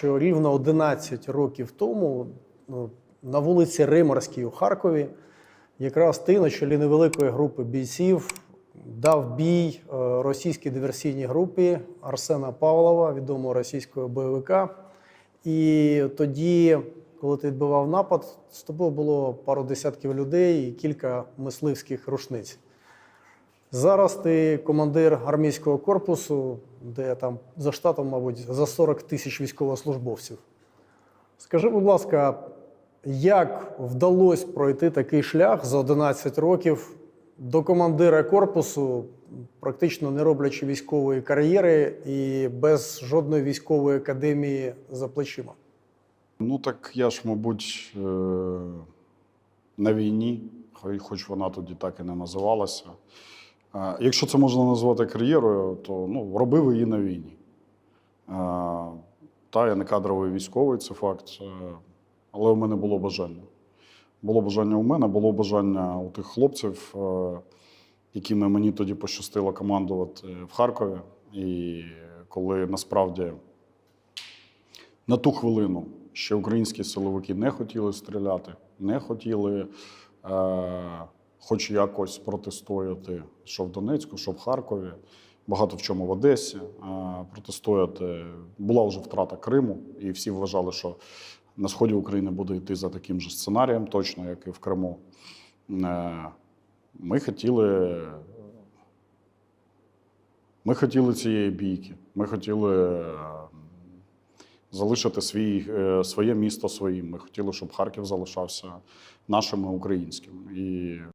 що рівно 11 років тому ну, на вулиці Римарській у Харкові якраз ти на чолі невеликої групи бійців дав бій е, російській диверсійній групі Арсена Павлова, відомого російського бойовика. І тоді, коли ти відбивав напад, з тобою було пару десятків людей і кілька мисливських рушниць. Зараз ти командир армійського корпусу, де там за штатом, мабуть, за 40 тисяч військовослужбовців. Скажи, будь ласка, як вдалося пройти такий шлях за 11 років до командира корпусу, практично не роблячи військової кар'єри і без жодної військової академії за плечима? Ну так я ж, мабуть, е, на війні, хоч вона тоді так і не називалася. Е, Якщо це можна назвати кар'єрою, то ну, робив її на війні. Е, Та, я не кадровий військовий, це факт. е, Але у мене було бажання. Було бажання у мене, було бажання у тих хлопців, е, якими мені тоді пощастило командувати в Харкові. І коли насправді на ту хвилину ще українські силовики не хотіли стріляти, не хотіли е, хоч якось протистояти, що в Донецьку, що в Харкові, багато в чому в Одесі. Протистояти була вже втрата Криму, і всі вважали, що на сході України буде йти за таким же сценарієм, точно як і в Криму. Е, ми хотіли. Ми хотіли цієї бійки. Ми хотіли е, залишити свій, е, своє місто своїм. Ми хотіли, щоб Харків залишався нашим і українським. І